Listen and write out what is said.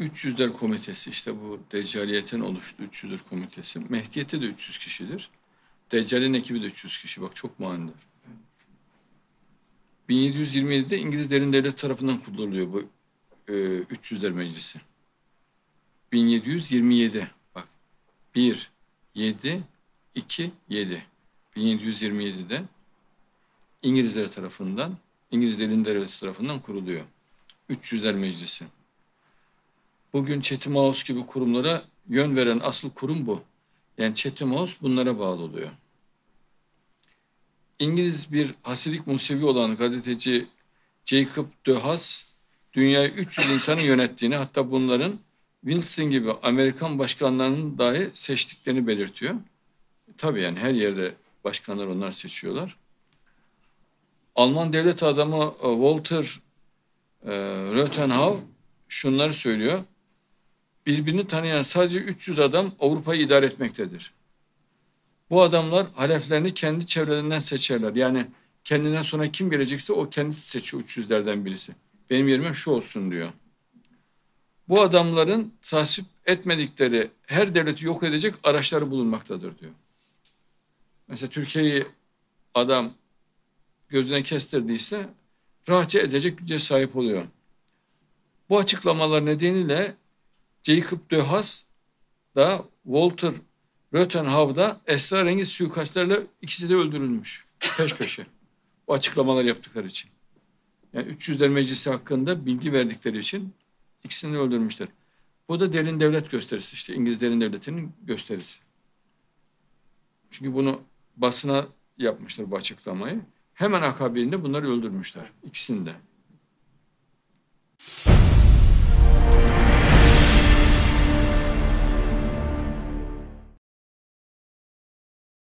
300'ler komitesi işte bu Deccaliyetin oluştuğu 300'ler komitesi. Mehdiyet'te de 300 kişidir. Deccal'in ekibi de 300 kişi. Bak çok manidar. 1727'de İngiliz derin devlet tarafından kuruluyor bu e, 300'ler meclisi. 1727 bak 1, 7, 2, 7. 1727'de İngilizler tarafından, İngiliz derin devleti tarafından kuruluyor. 300'ler meclisi. Bugün House gibi kurumlara yön veren asıl kurum bu. Yani House bunlara bağlı oluyor. İngiliz bir hasidik Musevi olan gazeteci Jacob de Haas, dünyayı 300 insanı yönettiğini hatta bunların Wilson gibi Amerikan başkanlarının dahi seçtiklerini belirtiyor. Tabii yani her yerde başkanlar onlar seçiyorlar. Alman devlet adamı e, Walter e, Rötenhau şunları söylüyor. Birbirini tanıyan sadece 300 adam Avrupa'yı idare etmektedir. Bu adamlar haleflerini kendi çevrelerinden seçerler. Yani kendinden sonra kim gelecekse o kendisi seçiyor 300'lerden birisi. Benim yerime şu olsun diyor. Bu adamların tasvip etmedikleri her devleti yok edecek araçları bulunmaktadır diyor. Mesela Türkiye'yi adam gözüne kestirdiyse rahatça ezecek güce sahip oluyor. Bu açıklamalar nedeniyle Jacob de Haas da Walter Rötenhau'da esrarengiz suikastlerle ikisi de öldürülmüş peş peşe. Bu açıklamalar yaptıkları için. Yani 300'ler meclisi hakkında bilgi verdikleri için ikisini öldürmüşler. Bu da derin devlet gösterisi işte İngiliz derin devletinin gösterisi. Çünkü bunu basına yapmışlar bu açıklamayı. Hemen akabinde bunları öldürmüşler ikisini de.